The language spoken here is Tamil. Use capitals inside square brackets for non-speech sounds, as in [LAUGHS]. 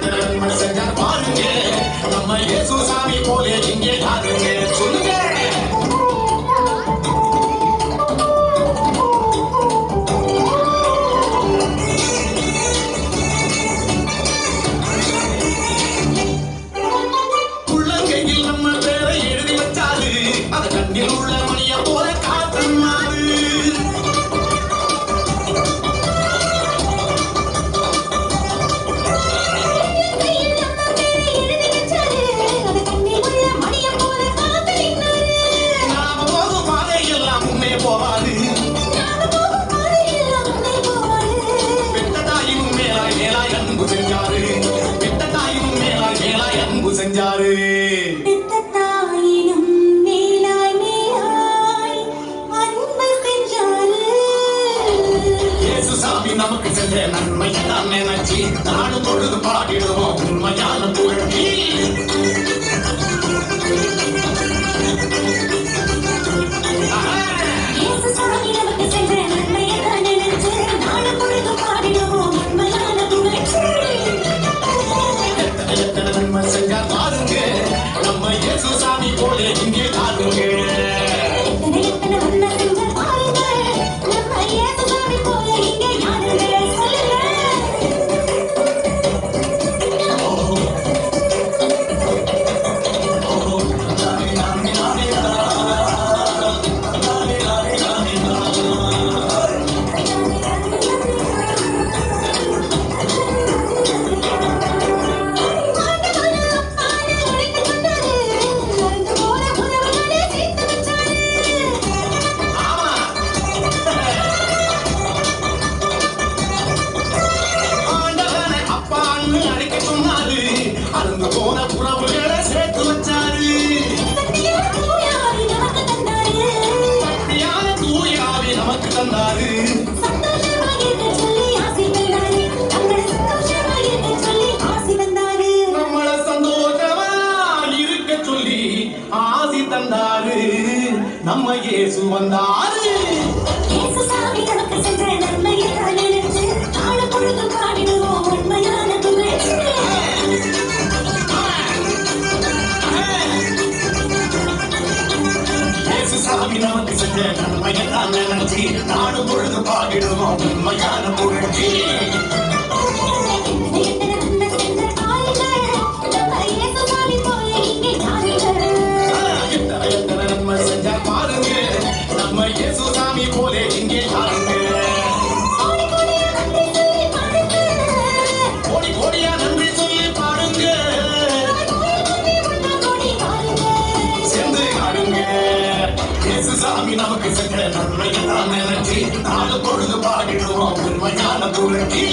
Thank [LAUGHS] you. போவாது. பெத்ததாயும் மேலாய் மேலாய் அன்பு செஞ்சாரு. பெத்ததாயும் மேலாய் மேலாய் அன்பு செஞ்சாரு. சாமி நமக்கு செஞ்ச நன்மை தான் நினைச்சி நாடு தொழுது பாடிடுவோம். உண்மையான தோழி உறவுகளை சேர்த்து வச்சாரு. சத்தியான தூயாவி நமக்கு தந்தாரு. ஆசி தந்தாரு. நம்ம இயேசு வந்தாரு. பொழுது பாடிடுவோம் உண்மையான பொழுது இசைக்கிற நன்மை எல்லாம் நினைச்சி பொழுது பாடிடுவோம் உண்மையான துளக்கி